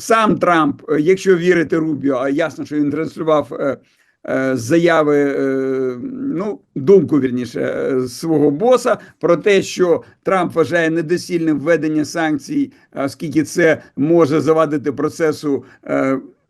сам Трамп, е, якщо вірити Рубіо, а ясно, що він транслював е, е, заяви, ну, думку вірніше, свого боса про те, що Трамп вважає недосільним введення санкцій, оскільки це може завадити процесу.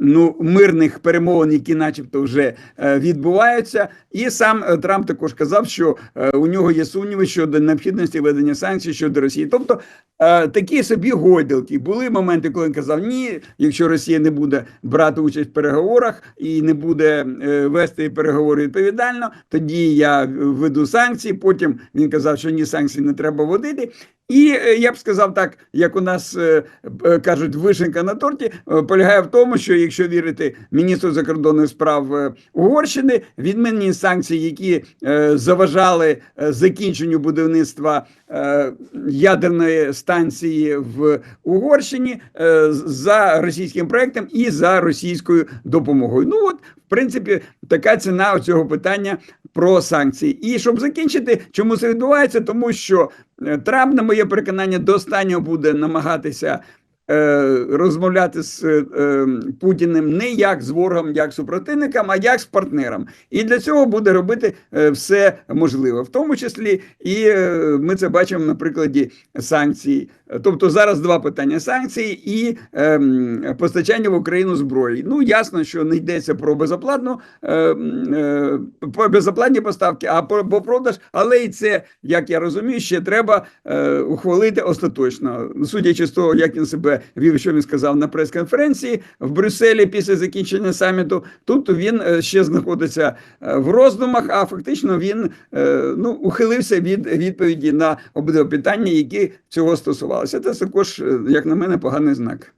Ну, мирних перемовин, які, начебто, вже е, відбуваються, і сам е, Трамп також казав, що е, у нього є сумніви щодо необхідності введення санкцій щодо Росії. Тобто такі собі гойдалки. Були моменти, коли він казав, ні, якщо Росія не буде брати участь в переговорах і не буде е, вести переговори відповідально, тоді я введу санкції. Потім він казав, що ні, санкції не треба вводити. І е, я б сказав так, як у нас е, е, кажуть, вишенка на торті полягає в тому, що якщо вірити міністру закордонних справ Угорщини, відмінні санкції, які заважали закінченню будівництва ядерної станції в Угорщині за російським проектом і за російською допомогою. Ну от, принципі, така ціна цього питання про санкції. І щоб закінчити, чому це відбувається, тому що е, Трамп, на моє переконання, до останнього буде намагатися. Е, Розмовляти з е, е, Путіним не як з ворогом, як з супротивником, а як з партнером. І для цього буде робити е, все можливе, в тому числі і ми це бачимо на прикладі санкцій. Тобто зараз два питання: санкції і ем, постачання в Україну зброї. Ну ясно, що не йдеться про безоплатну ем, безоплатні поставки, а про продаж. Але і це, як я розумію, ще треба ухвалити остаточно. Судячи з того, як він себе що він сказав на прес-конференції в Брюсселі після закінчення саміту. Тут він е, ще знаходиться е, в роздумах, а фактично він е, ну ухилився від відповіді на обидва питання, які цього стосувалися. Це також, як на мене, поганий знак.